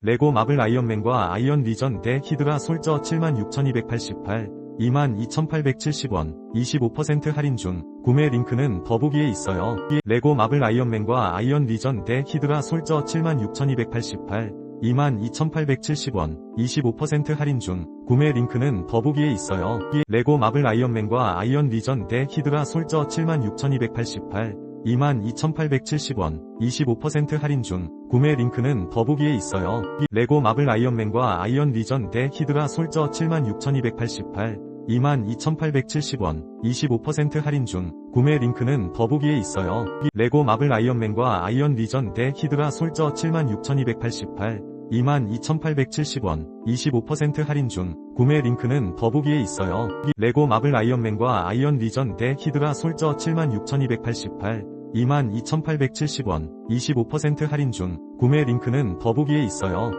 레고 마블 아이언맨과 아이언 리전 대 히드라 솔저 76,288, 22,870원, 25% 할인 중, 구매 링크는 더보기에 있어요. 레고 마블 아이언맨과 아이언 리전 대 히드라 솔저 76,288, 22,870원, 25% 할인 중, 구매 링크는 더보기에 있어요. 레고 마블 아이언맨과 아이언 리전 대 히드라 솔저 76,288, 22,870원, 25% 할인 중, 구매 링크는 더보기에 있어요. 레고 마블 아이언맨과 아이언 리전 대 히드라 솔저 76,288, 22,870원, 25% 할인 중, 구매 링크는 더보기에 있어요. 레고 마블 아이언맨과 아이언 리전 대 히드라 솔저 76,288, 22,870원, 25% 할인 중, 구매 링크는 더보기에 있어요. 레고 마블 아이언맨과 아이언 리전 대 히드라 솔저 76,288, 22,870원, 25% 할인 중, 구매 링크는 더보기에 있어요.